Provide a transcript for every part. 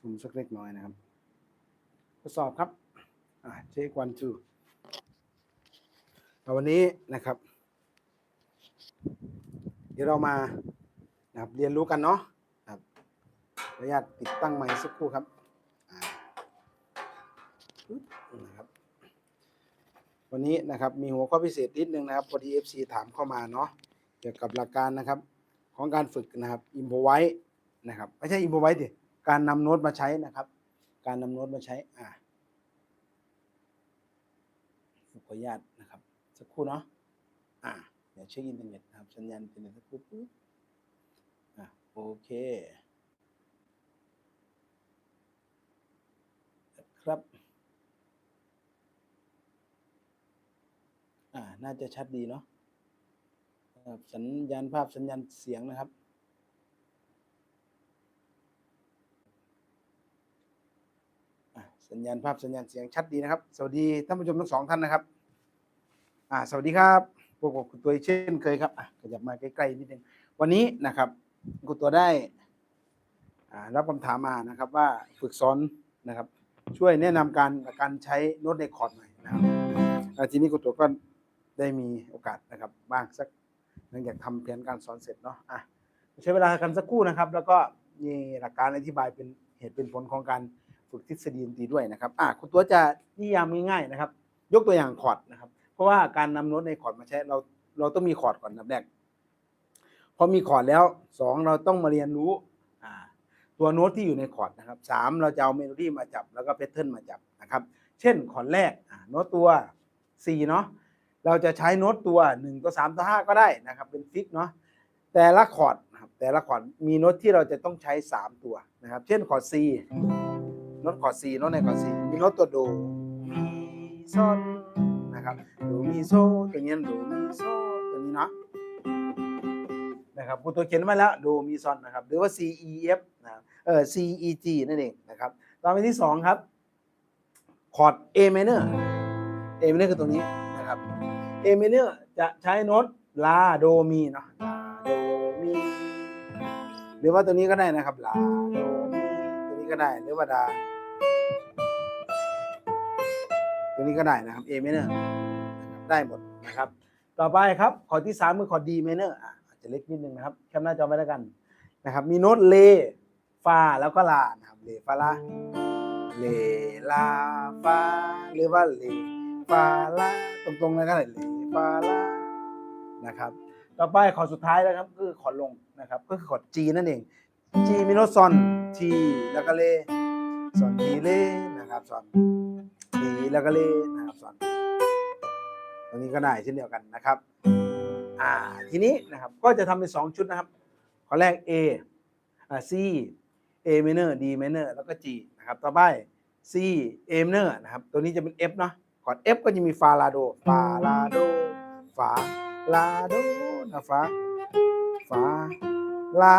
ซูมสักเล็กน้อยนะครับทดสอบครับอ่าเช็ควันทูวันนี้นะครับ เดี๋ยวเรามานะครับเรียนรู้กันเนาะครับขออนุญาตติดตั้งไมค์สักครู่ครับนะครับ วันนี้นะครับมีหัวข้อพิเศษนิดนึงนะครับพอดี FC ถามเข้ามาเนาะเกี่ยวกับหลักการนะครับ ของการฝึกนะครับอิมพไว้นะครับไม่ใช่อิมพไว้ดิ การนำโน้ตมาใช้นะครับ การนำโน้ตมาใช้อ่าขออนุญาตนะครับ สักครู่เนาะอ่าเดี๋ยวเช็คอินเทอร์เน็ตนะครับ สัญญาณอินเทอร์เน็ตสักครู่ปุ๊บอ่าโอเคครับอ่าน่าจะชัดดีเนาะสัญญาณภาพสัญญาณเสียงนะครับ อะ สัญญาณภาพสัญญาณเสียงชัดดีนะครับ สวัสดีท่านผู้ชมทั้งสองท่านนะครับ อ่า สวัสดีครับพวกผมคุณตัวเช่นเคยครับอะขยับมาใกล้ๆนิดนึงวันนี้นะครับคุณตัวได้อ่ารับคำถามมานะครับ ว่าฝึกสอนนะครับ ช่วยแนะนำการการใช้โน้ตในคอร์ดหน่อยนะครับอาทีนี้คุณตัวก็ได้มีโอกาสนะครับบ้างสักหลังจากทำแผนการสอนเสร็จเนาะอะใช้เวลากันสักครู่นะครับ แล้วก็มีหลักการอธิบายเป็นเหตุเป็นผลของการ ฝึกทฤษฎีดนตรีด้วยนะครับอะคุณตัวจะนิยามง่ายๆนะครับ ยกตัวอย่างคอร์ดนะครับ เพราะว่าการนำโน้ตในคอร์ดมาใช้เราเราต้องมีคอร์ดก่อนนับแรกพอมีคอร์ดแล้วสองเราต้องมาเรียนรู้อ่าตัวโน้ตที่อยู่ในคอร์ดนะครับสามเราจะเอาเมโลดี้มาจับแล้วก็แพทเทิร์นมาจับนะครับเช่นคอร์ดแรกอ่าโน้ตตัว C เนาะเราจะใช้โน้ตตัว1ตัว3ตัว5ก็ได้นะครับเป็นฟิกเนาะแต่ละคอร์ดนะครับแต่ละคอร์ดมีโน้ตที่เราจะต้องใช้ 3 ตัวนะครับ เช่นคอร์ด C โน้ตคอร์ด C โน้ตในคอร์ด C มีโน้ตตัวโดมีโซนนะครับโดมีโซตัวนี้โดมีโซตัวนี้เนาะนะครับกูตัวเขียนมาแล้วโดมีซอนนะครับหรือว่า C E F นะเออ C E G นั่นเองนะครับต่อไปที่2ครับคอร์ด A minor A minor คือตรงนี้นะครับ A minor จะใช้โน้ตลาโดมีเนาะลาโดมีหรือว่าตัวนี้ก็ได้นะครับลาโด ก็ได้หรือว่าดา ตัวนี้ก็ได้นะครับ A minor นะครับได้หมดนะครับ ต่อไปครับคอร์ดที่3คือคอร์ด D minor อะอาจจะเล็กนิดนึงนะครับแคปหน้าจอไว้แล้วกันนะครับ มีโน้ตเลฟาแล้วก็ลานะครับเลฟาลาเลลาฟาหรือว่าเลฟาลาตรงๆเลยก็ได้เลฟาลานะครับ ต่อไปคอสุดท้ายแล้วครับคือคอดลงนะครับ ก็คือคอด G นั่นเอง G มีโนซอน T แล้วก็เลซอนทีเลนะครับซอนทีแล้วก็เลนะครับซอนตรงนี้ก็ได้เช่นเดียวกันนะครับอ่าทีนี้นะครับก็จะทำเป็นสองชุดนะครับข้อแรก A อ่า C A minor D minor แล้วก็ G นะครับต่อไป C A minor นะครับตัวนี้จะเป็น F เนาะคอร์ด F ก็จะมีฟาลาโดฟาลาโดฟาลาโดนะฟาฟาลา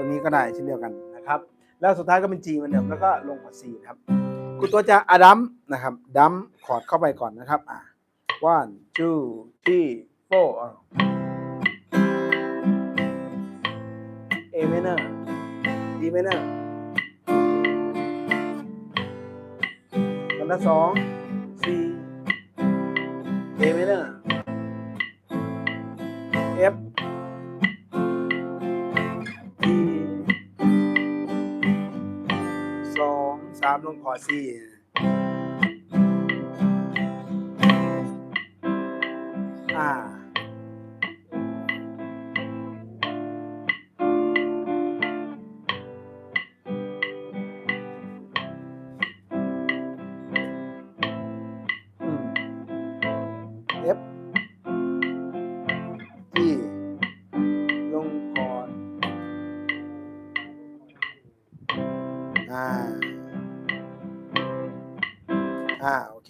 ตัวนี้ก็ได้เช่นเดียวกันนะครับ แล้วสุดท้ายก็เป็น G เหมือนเดิมแล้วก็ลงกับ C นะครับคุณตัวจะอะดัมนะครับดัมคอร์ดเข้าไปก่อนนะครับอ่า one two three four อ่า A minor D minor บรรทัดสอง C A minor องสามลงคอร์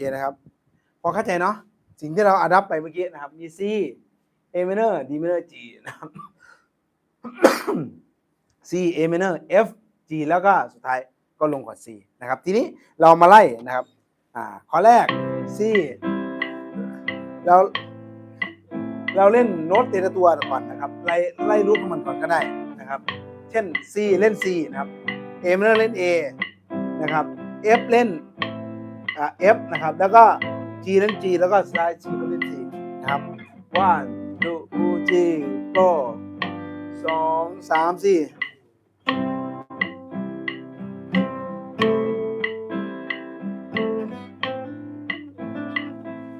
เคนะครับ พอเข้าใจเนาะสิ่งที่เราอัดไปเมื่อกี้นะครับมี C A minor D minor G นะครับ C A minor F G แล้วก็สุดท้ายก็ลงคอร์ด C นะครับ ทีนี้เรามาไล่นะครับ อ่า ข้อแรก C เราเราเล่นโน้ตเตละตัวก่อนนะครับ ไล่ไล่รูปของมันก่อนก็ได้นะครับ เช่น C เล่น C นะครับ A minor เล่น A นะครับ F เล่น F นะครับ แล้วก็ G เล่น G แล้วก็ slide G ก็เล่น G นะครับ one two three four สองสามสี่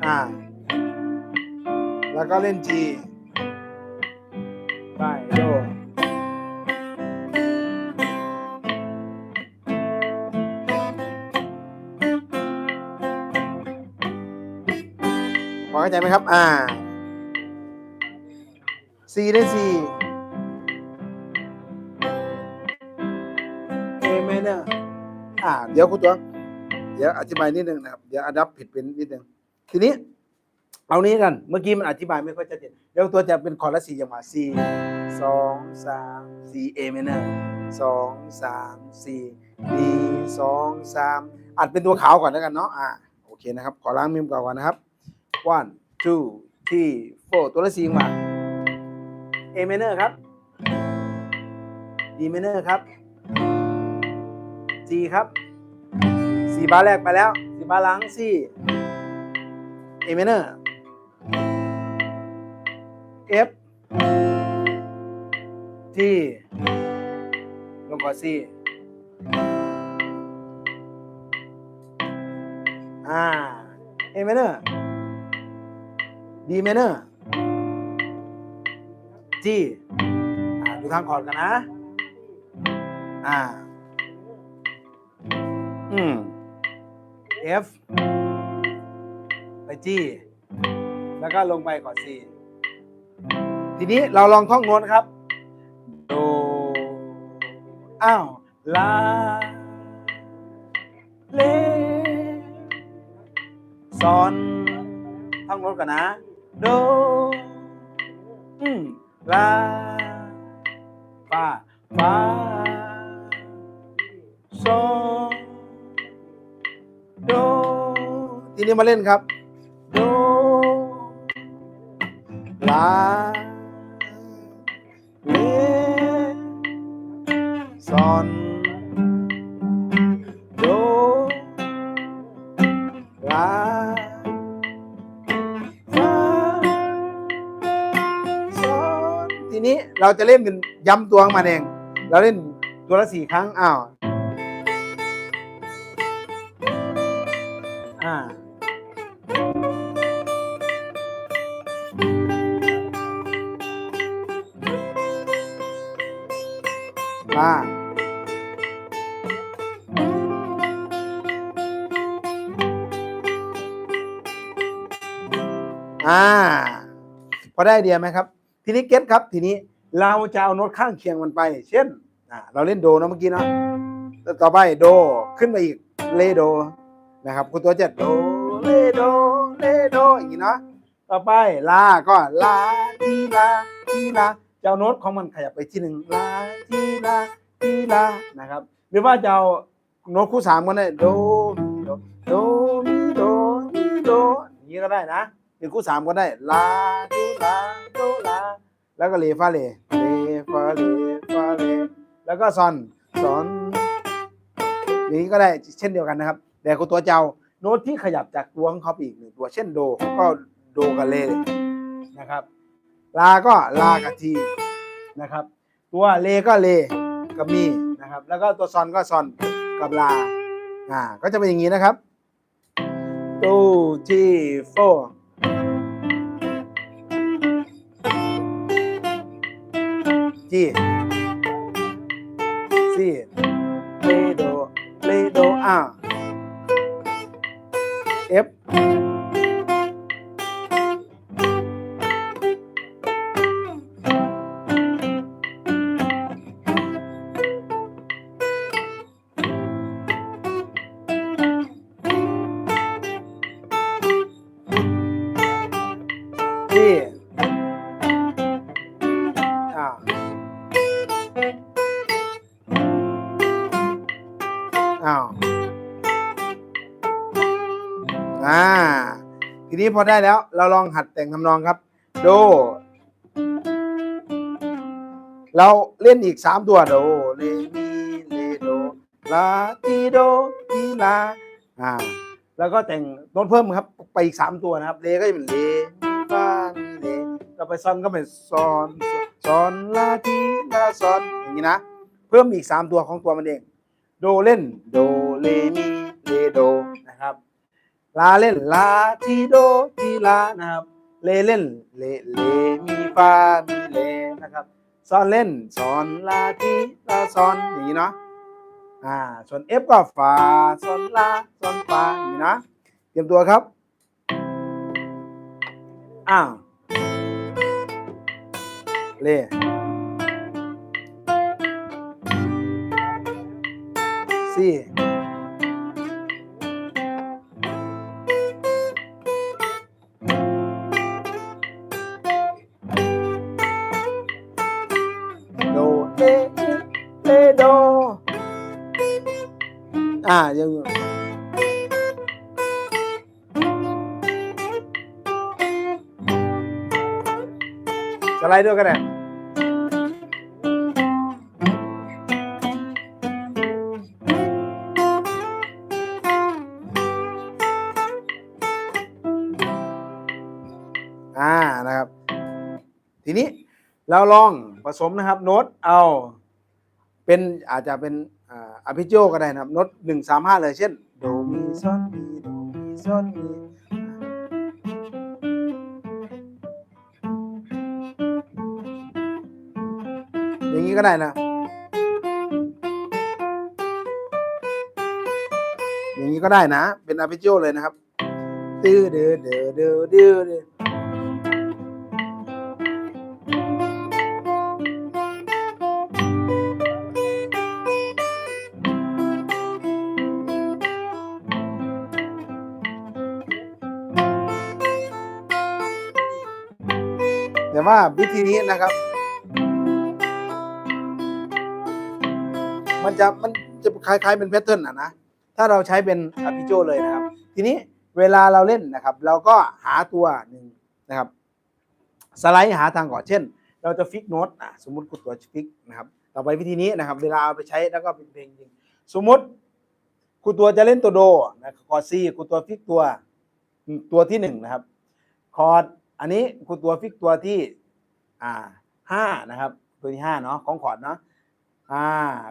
อ่า แล้วก็เล่น G ครับ อ่า C เล่น C A minor อ่า เดี๋ยวคุณตัวเดี๋ยวอธิบายนิดนึงนะครับ เดี๋ยวอดับผิดเป็นนิดนึง ทีนี้ เอานี้กัน เมื่อกี้มันอธิบายไม่ค่อยชัดเจนเดี๋ยวตัวจะเป็นคอร์ดละสี่จังหวะ C สองสาม C A minor สองสามสี่ D สองสามอัดเป็นตัวขาวก่อนแล้วกันเนาะ อ่า โอเคนะครับ ขอล้างมิมก่อนนะครับ one two three four ตัวละสี่จังหวะ A minor ครับ D minor ครับ G ครับสี่บาร์แรกไปแล้วสี่บาร์หลัง C A minor F G ลงก่อน C อ่า A minor D minor G อ่าดูทางคอร์ดกันนะ อ่า อืม F ไป G แล้วก็ลงไปก่อน C ทีนี้เราลองท่องโน้ตครับ โด อ้าว ลา เลซอนท่องโน้ตกันนะ โดอืมลาฟาฟาโซโดทีนี้มาเล่นครับ โดลาเลซอนโดลา นี้เราจะเล่นเป็นย้ำตัวของมันเอง เราเล่นตัวละสี่ครั้งอ้าวอ่ามาอ่าพอได้เดียไหมครับ ทีนี้เก็ตครับ ทีนี้เราจะเอาโน้ตข้างเคียงมันไป เช่นเราเล่นโดนะเมื่อกี้เนะต่อไปโดขึ้นมาอีกเลโดนะครับคุณตัวเจะโดเลโดเลโดอย่างนี้เนาะต่อไปลาก็ลาทีลาทีลาจะเอาโน้ตของมันขยับไปที่หนึ่งลาทีลาทีลานะครับ หรือว่าจะเอาโน้ตคู่สามก็ได้โดโดโดมีโดมีโดอย่างนี้ก็ได้นะเป็นคู่สามก็ได้ลาทีลาโดลา แล้วก็เลฟาเลเลฟาเลฟาเลแล้วก็ซอนซอนอย่างนี้ก็ได้เช่นเดียวกันนะครับ แต่คุณตัวเจ้าโน้ตที่ขยับจากตัวของเขาไปอีกหนึ่งตัวเช่นโดก็โดกับเลนะครับลาก็ลากับทีนะครับ ตัวเลก็เลกับมีนะครับ แล้วก็ตัวซอนก็ซอนกับลาอ่าก็จะเป็นอย่างนี้นะครับ two three four จีซีเลโดเลโดอ่า F ที่ นี้พอได้แล้ว เราลองหัดแต่งทำนองครับ โด เราเล่นอีกสามตัวโดเลมีเลโดลาทีโดทีลาอ่า แล้วก็แต่งโน้ตเพิ่มครับ ไปอีกสามตัวนะครับเลก็จะเป็นเลฟามีเลต่อไปซอนก็เป็นซอนซอนลาทีลาซอนอย่างนี้นะ เพิ่มอีกสามตัวของตัวมันเอง โดเล่นโดเลมีเลโด ลาเล่นลาทีโดทีลานะครับ เลเล่นเลเลมีฟามีเลนะครับซอนเล่นซอนลาทีลาซอนอย่างนี้เนาะอ่าส่วน F ก็ฟาซอนลาซอนฟาอย่างนี้นะเตรียมตัวครับอ้าวเลซี ไลด์ด้วยก็ได้อ่านะครับ ทีนี้เราลองผสมนะครับ โน้ตเอาเป็นอาจจะเป็นอภิโจก็ได้นะครับโน้ตหนึ่งสามห้าเลยเช่น โดมีซอนมีโดมีซอนมี นี้ก็ได้นะ อย่างนี้ก็ได้นะ เป็นอาร์เปโจเลยนะครับตื้อเดือเดือเดือเดือเดือแต่ว่าวิธีนี้นะครับ มันจะมันจะคล้ายๆเป็นแพทเทิร์นอะนะ ถ้าเราใช้เป็นอาร์พิโจเลยนะครับ ทีนี้เวลาเราเล่นนะครับ เราก็หาตัวหนึ่งนะครับ สไลด์หาทางก่อนเช่น เราจะฟิกโน้ตอะสมมติกูตัวฟิกนะครับ ต่อไปวิธีนี้นะครับ เวลาเอาไปใช้แล้วก็เป็นเพลงจริงสมมติครูตัวจะเล่นตัวโดนะคอร์ดซีครูตัวฟิกตัวตัวที่หนึ่งนะครับ คอร์ดอันนี้ครูตัวฟิกตัวที่อ่าห้านะครับ ตัวที่ห้าเนาะของคอร์ดเนาะ อ่า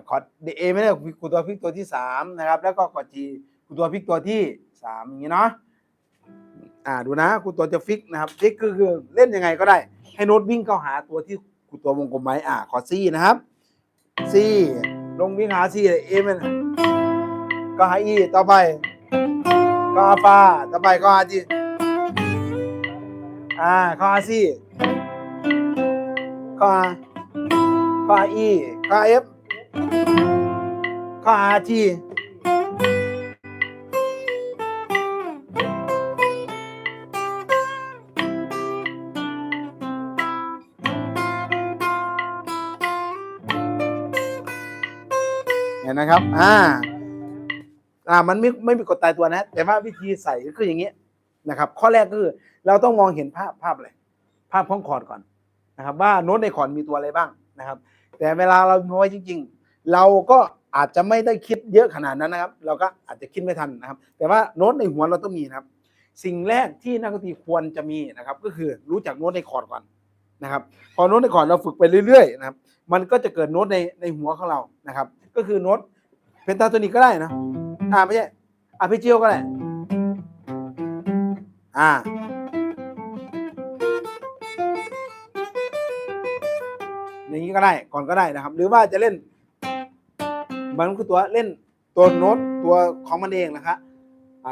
คอร์ดเอไม่ได้กูตัวพลิกตัวที่สามนะครับ แล้วก็คอร์ดจีกูตัวพลิกตัวที่สามอย่างนี้เนาะอ่าดูนะกูตัวจะฟิกนะครับฟิกคือคือเล่นยังไงก็ได้ ให้โน้ตวิ่งเข้าหาตัวที่กูตัววงกลมไว้อ่าคอร์ดซีนะครับซีลงวิ่งหาซีเอมันก็หาอีต่อไปก็หาฟาต่อไปก็หาจีอ่าก็หาซีก็หา ข้อ E ข้อ F ข้อ R G เห็นนะครับ อ่า อ่า มันไม่ไม่มีกฎตายตัวนะ แต่ว่าวิธีใส่ก็คืออย่างนี้นะครับ ข้อแรกก็คือเราต้องมองเห็นภาพภาพอะไร ภาพของคอร์ดก่อนนะครับ ว่าโน้ตในคอร์ดมีตัวอะไรบ้างนะครับ แต่เวลาเราน้อยจริง ๆ เราก็อาจจะไม่ได้คิดเยอะขนาดนั้นนะครับ เราก็อาจจะคิดไม่ทันนะครับ แต่ว่าโน้ตในหัวเราต้องมีนะครับ สิ่งแรกที่นักดนตรีควรจะมีนะครับ ก็คือรู้จักโน้ตในคอร์ดก่อนนะครับ พอโน้ตในคอร์ดเราฝึกไปเรื่อยๆนะครับ มันก็จะเกิดโน้ตในในหัวของเรานะครับ ก็คือโน้ตเพนตาโทนิกก็ได้นะอ่าไม่ใช่อาร์เพเจียก็ได้อ่า นี้ก็ได้ก่อนก็ได้นะครับ หรือว่าจะเล่นมันคือตัวเล่นตัวโน้ตตัวของมันเองนะครับ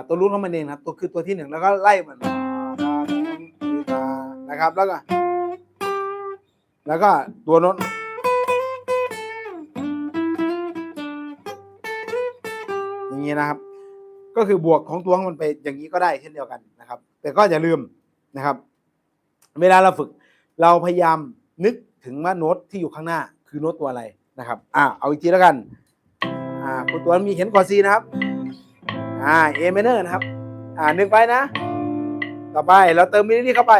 ตัวรูทของมันเองนะครับตัวคือตัวที่หนึ่งแล้วก็ไล่มันนะครับแล้วก็แล้วก็ตัวโน้ตอย่างนี้นะครับ ก็คือบวกของตัวของมันไปอย่างนี้ก็ได้เช่นเดียวกันนะครับ แต่ก็อย่าลืมนะครับ เวลาเราฝึกเราพยายามนึก ถึงว่าโน้ตที่อยู่ข้างหน้าคือโน้ตตัวอะไรนะครับอ่าเอาอีกทีแล้วกันอ่าคุณตัวมีเห็นคอนซีนะครับอ่าเอเมเนอร์นะครับอ่านึกไปนะ ต่อไปเราเติมมินิเข้าไป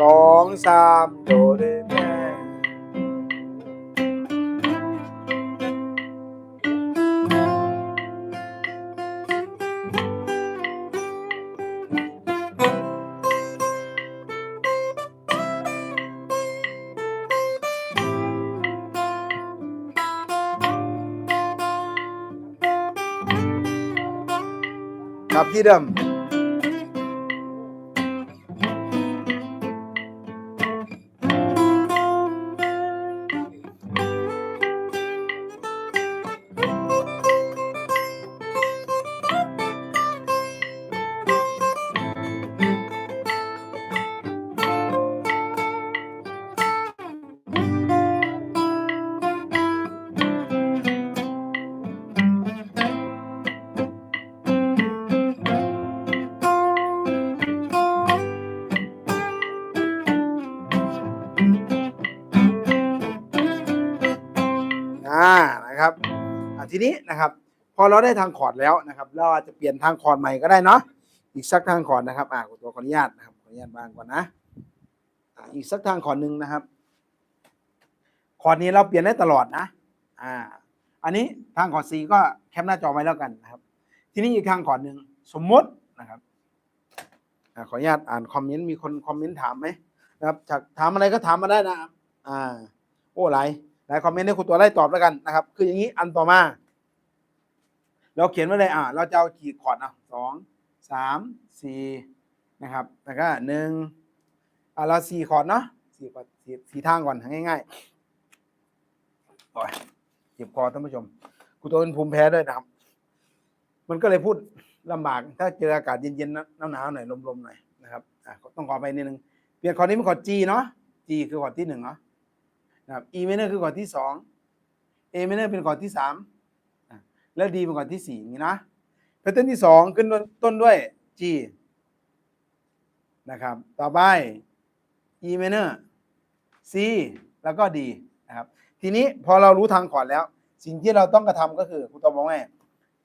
สองสามโดเร มี ทีนี้นะครับ พอเราได้ทางคอร์ดแล้วนะครับ เราอาจจะเปลี่ยนทางคอร์ดใหม่ก็ได้เนาะอีกสักทางคอร์ดนะครับอ่าตัวขออนุญาตนะครับขออนุญาตวางก่อนนะอ่าอีกสักทางคอร์ดหนึ่งนะครับคอร์ดนี้เราเปลี่ยนได้ตลอดนะอ่าอันนี้ทางคอร์ด C ก็แคปหน้าจอไว้แล้วกันนะครับ ทีนี้อีกทางคอร์ดหนึ่งสมมตินะครับอขออนุญาตอ่านคอมเมนต์มีคนคอมเมนต์ถามไหมนะครับถามอะไรก็ถามมาได้นะครับอ่าโอ้หลาย หลายคอมเมนต์ให้คุณตัวไล่ตอบแล้วกันนะครับ คืออย่างนี้อันต่อมา เราเขียนไว้เลยอ่าเราจะเอาขีดคอร์ดนะสองสามสี่นะครับแล้วก็หนึ่งอ่าเราสี่คอร์ดเนาะสี่คอร์ดสี่สี่ทางก่อนง่ายๆโอ้ยเจ็บคอท่านผู้ชมคุณตัวเป็นภูมิแพ้ด้วยนะครับ มันก็เลยพูดลำบาก ถ้าเจออากาศเย็นๆหนาวๆหน่อยลมๆหน่อยนะครับอ่าต้องขอไปนิดนึงเปลี่ยนคอร์ดนี้เป็นคอร์ด G เนาะ G คือคอร์ดที่หนึ่งเนาะ นะครับ E minor คือคอร์ดที่สอง A minor เป็นคอร์ดที่สามอะแล้ว D เป็นคอร์ดที่สี่อย่างนี้นะแพทเทิร์นที่สองขึ้นต้นด้วย G นะครับ ต่อไป E minor C แล้วก็ D นะครับ ทีนี้พอเรารู้ทางคอร์ดแล้ว สิ่งที่เราต้องกระทำก็คือคุณตอบอกว่า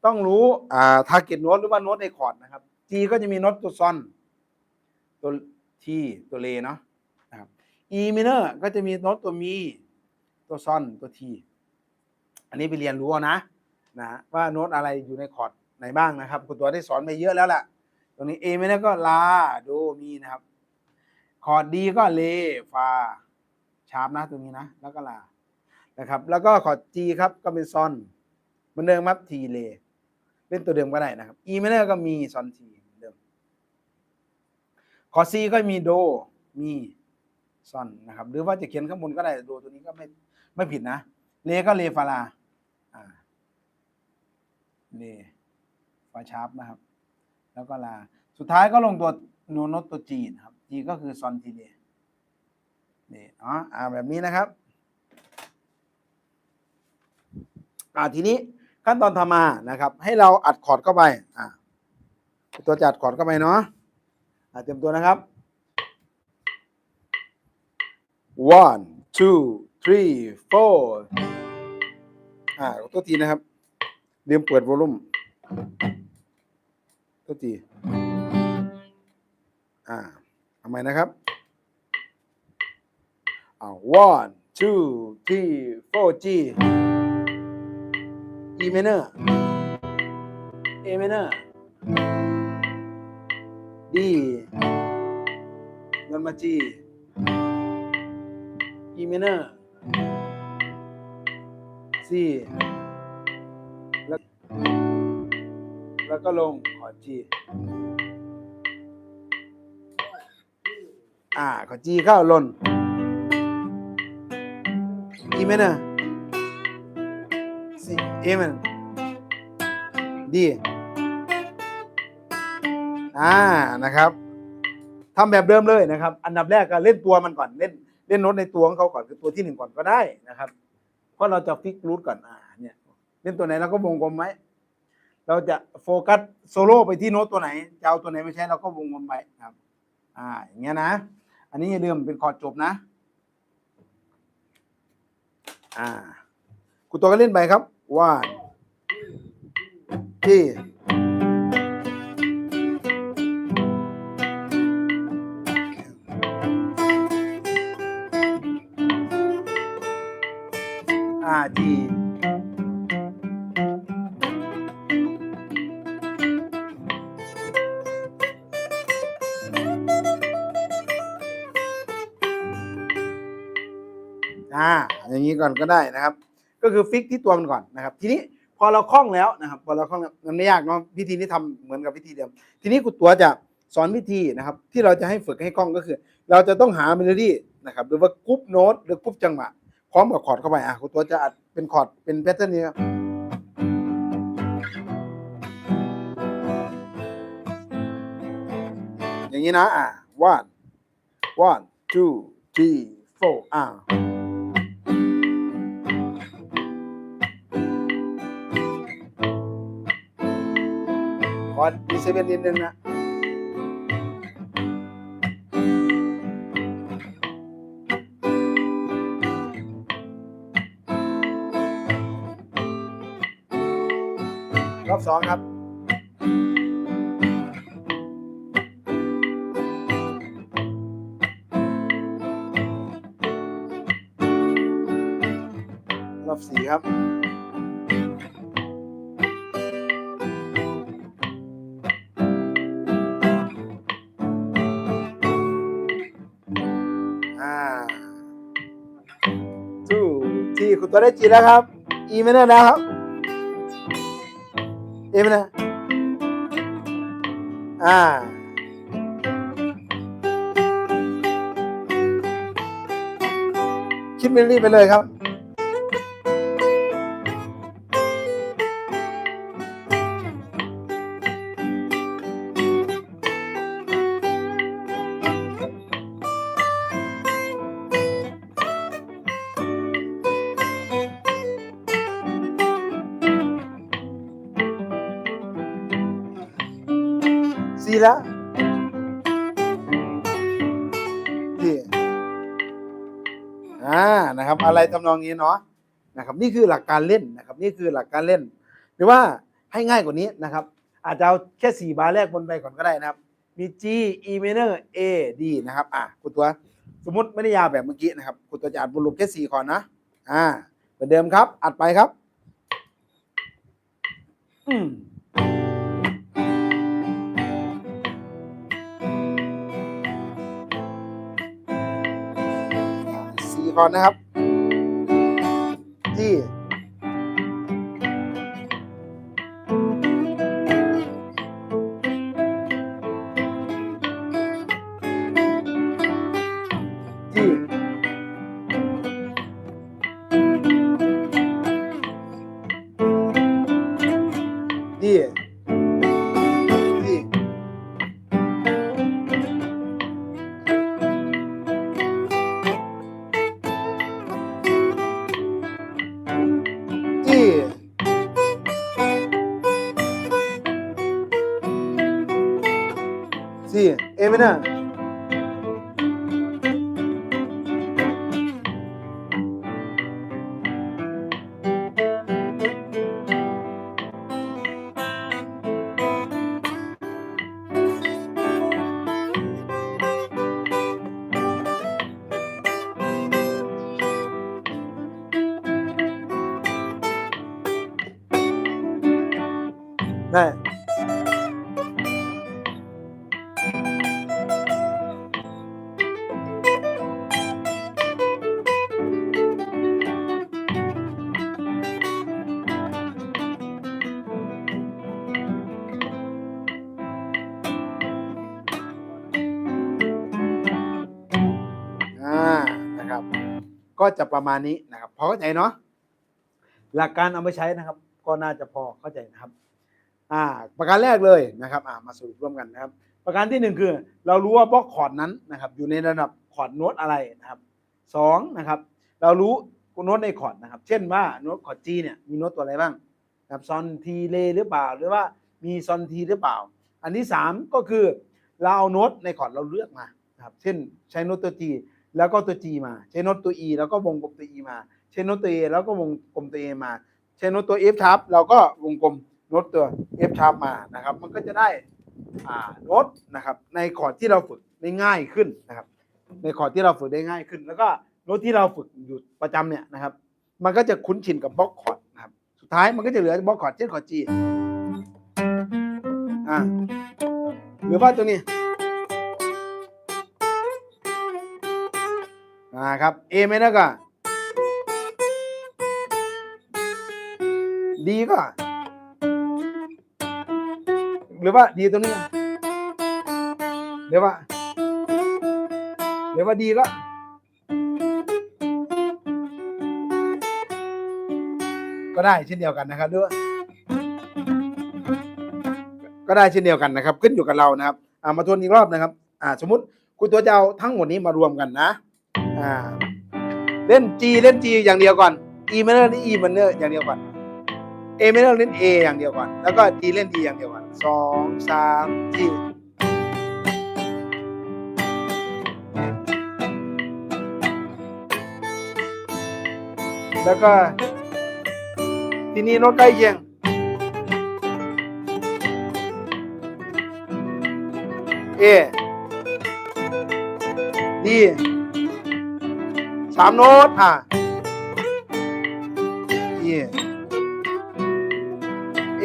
ต้องรู้อ่า target note หรือว่าโน้ตในคอร์ดนะครับ G ก็จะมีโน้ตตัวซอนตัว T ตัวเลเนาะ E minor ก็จะมีโน้ตตัวมีตัวซอนตัวทีอันนี้ไปเรียนรู้นะนะว่าโน้ตอะไรอยู่ในคอร์ดไหนบ้างนะครับคุณตัวได้สอนไปเยอะแล้วล่ะตรงนี้ A minor ก็ลาโดมีนะครับคอร์ดดีก็เลฟาชาร์ปนะตรงนี้นะ แล้วก็ลานะครับ แล้วก็คอร์ด G ครับก็เป็นซอนเหมือนเดิมครับทีเลเล่นตัวเดิมก็ได้นะครับ E minor ก็มีซอนทีเหมือนเดิมคอร์ด C ก็มีโดมี ซอนนะครับ หรือว่าจะเขียนข้างบนก็ได้โดตัวนี้ก็ไม่ไม่ผิดนะ เลก็เลฟาลาอ่าเลฟาชาร์ปนะครับ แล้วก็ลา สุดท้ายก็ลงตัวโนโนตตัวจีนะครับจีก็คือซอนทีเลนี่อ๋ออ่าแบบนี้นะครับอ่าทีนี้ขั้นตอนทำมานะครับ ให้เราอัดคอร์ดเข้าไปอ่าตัวจัดคอร์ดเข้าไปเนาะอ่าเตรียมตัวนะครับ one two three four อ่าตัวทีนะครับลืมเปิดวอลลุ่มตัวทีอ่าทำไมนะครับอ่า one two three four G E minor A minor D เงินมา G E minor C แล้วแล้วก็ลงขอ G อ่าขอ G เข้าลน E minor C A minor D อ่านะครับทำแบบเดิมเลยนะครับ อันดับแรกก็เล่นตัวมันก่อนเล่น เล่นโน้ตในตัวของเขาก่อนคือตัวที่หนึ่งก่อนก็ได้นะครับ เพราะเราจะฟิกรูทก่อนอ่าเนี่ยเล่นตัวไหนเราก็วงกลมไหมเราจะโฟกัสโซโล่ไปที่โน้ตตัวไหนจะเอาตัวไหนไม่ใช่เราก็วงกลมไปครับ อ่าอย่างเงี้ยนะ อันนี้อย่าลืมเป็นคอร์ดจบนะ อ่ากูตัวก็เล่นไปครับว่าที่ 5 G อ่าอย่างนี้ก่อนก็ได้นะครับ ก็คือฟิกที่ตัวมันก่อนนะครับ ทีนี้พอเราคล่องแล้วนะครับ พอเราคล่องมันไม่ยากเนาะพิธีนี้ทำเหมือนกับพิธีเดิม ทีนี้กุณตัวจะสอนวิธีนะครับ ที่เราจะให้ฝึกให้คล่องก็คือ เราจะต้องหาเมโลดี้นะครับหรือว่ากรุ๊ปโน้ตหรือกรุ๊ปจังหวะ พร้อมกับคอร์ดเข้าไปอะครูตัวจะอัดเป็นคอร์ดเป็นแพทเทิร์นนี้ครับอย่างนี้นะอะ one one two three four อ่าคอร์ดมีเซเว่นนิดนึงนะ สองครับรอบสี่ครับอ่าทูที่คุณตัวได้จีแล้วครับ อีไม่ได้นะครับ เอไม่ได้อ่าคิดเมลลี่ไปเลยครับ สี่แล้วที่อ่านะครับ อะไรทำนองนี้เนาะนะครับ นี่คือหลักการเล่นนะครับ นี่คือหลักการเล่น หรือว่าให้ง่ายกว่านี้นะครับ อาจจะเอาแค่สี่บาร์แรกบนไปก่อนก็ได้นะครับ มี G E minor A D นะครับ อะคุณตัวสมมติไม่ได้ยาวแบบเมื่อกี้นะครับคุณตัวจะอัดบนลูปแค่สี่ก่อนนะอ่าเหมือนเดิมครับ อัดไปครับ อืม ก่อนนะครับ ที่ ได้อ่านะครับ ก็จะประมาณนี้นะครับพอเข้าใจเนาะหลักการเอาไปใช้นะครับ ก็น่าจะพอเข้าใจนะครับ อ่าประการแรกเลยนะครับอ่ามาสรุปร่วมกันนะครับ ประการที่หนึ่งคือ เรารู้ว่าบล็อกคอร์ดนั้นนะครับอยู่ในระดับคอร์ดโน้ตอะไรนะครับสองนะครับเรารู้โน้ตในคอร์ดนะครับ เช่นว่าโน้ตคอร์ด G เนี่ยมีโน้ตตัวอะไรบ้างนะครับซอนทีเลหรือเปล่า หรือว่ามีซอนทีหรือเปล่า อันที่สามก็คือเราเอาโน้ตในคอร์ดเราเลือกมานะครับเช่นใช้โน้ตตัว G แล้วก็ตัว G มา ใช้โน้ตตัว E แล้วก็วงกลมตัว E มา ใช้โน้ตตัว A แล้วก็วงกลมตัว A มา ใช้โน้ตตัว F sharp เราก็วงกลม โน้ตตัว F sharp มานะครับ มันก็จะได้โน้ตนะครับ ในคอร์ดที่เราฝึกได้ง่ายขึ้นนะครับ ในคอร์ดที่เราฝึกได้ง่ายขึ้น แล้วก็โน้ตที่เราฝึกอยู่ประจำเนี่ยนะครับ มันก็จะคุ้นชินกับบล็อกคอร์ดนะครับ สุดท้ายมันก็จะเหลือบล็อกคอร์ดเช่นคอร์ด G อ่าหรือว่าตัวนี้อ่าครับ A ไหมนะก็ดีก็ หรือว่าดีตรงนี้หรือว่าหรือว่าดีก็ก็ได้เช่นเดียวกันนะครับด้วยก็ได้เช่นเดียวกันนะครับ ขึ้นอยู่กับเรานะครับอ่ามาทวนอีกรอบนะครับ อ่า สมมติคุณตัวจะเอาทั้งหมดนี้มารวมกันนะ อ่า เล่น G เล่น G อย่างเดียวก่อน E minor เล่น E minor อย่างเดียวก่อน A minor เล่น A อย่างเดียวก่อน แล้วก็ D เล่น D อย่างเดียวก่อนสองสามสี่แล้วก็ทีนี้โน้ตใกล้เคียง A D สามโน้ตอะ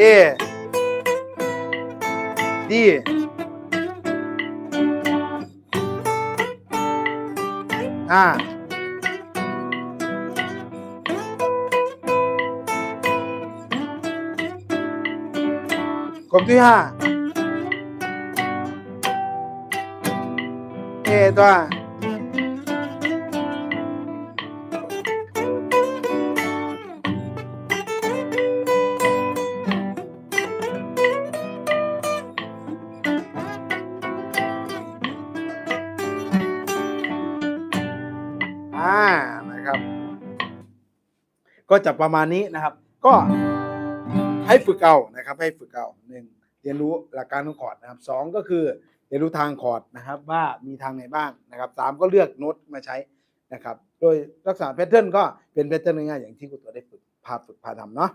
A D อ่ากลุ่มที่ จะประมาณนี้นะครับ ก็ให้ฝึกเอานะครับ ให้ฝึกเอาหนึ่งเรียนรู้หลักการของคอร์ดนะครับสองก็คือเรียนรู้ทางคอร์ดนะครับ ว่ามีทางไหนบ้างนะครับสามก็เลือกโน้ตมาใช้นะครับ โดยลักษณะแพทเทิร์นก็เป็นแพทเทิร์นง่ายๆอย่างที่คุณตัวได้ฝึกพาฝึกพาทำเนาะ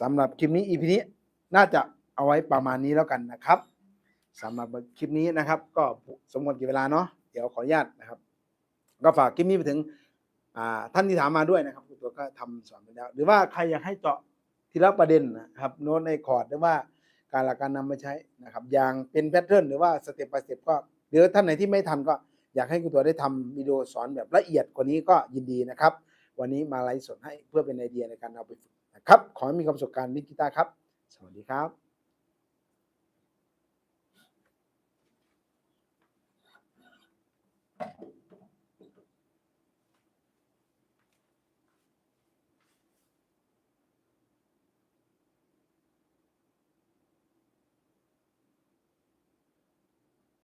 สำหรับคลิปนี้ EP นี้น่าจะเอาไว้ประมาณนี้แล้วกันนะครับสำหรับคลิปนี้นะครับ ก็สมควรกี่เวลาเนาะเดี๋ยวขออนุญาตนะครับ ก็ฝากคลิปนี้ไปถึง ท่านที่ถามมาด้วยนะครับคุณตัวก็ทำสอนไปแล้ว หรือว่าใครอยากให้เจาะทีละประเด็นนะครับ โน้ตในคอร์ดหรือว่าการหลักการนำมาใช้นะครับ อย่างเป็นแพทเทิร์นหรือว่าสเต็ปไปสเต็ปก็หรือท่านไหนที่ไม่ทันก็อยากให้คุณตัวได้ทำวิดีโอสอนแบบละเอียดกว่านี้ก็ยินดีนะครับ วันนี้มาไลฟ์สดให้เพื่อเป็นไอเดียในการเอาไปฝึกนะครับ ขอให้มีความสุขการมิกิตาครับ สวัสดีครับ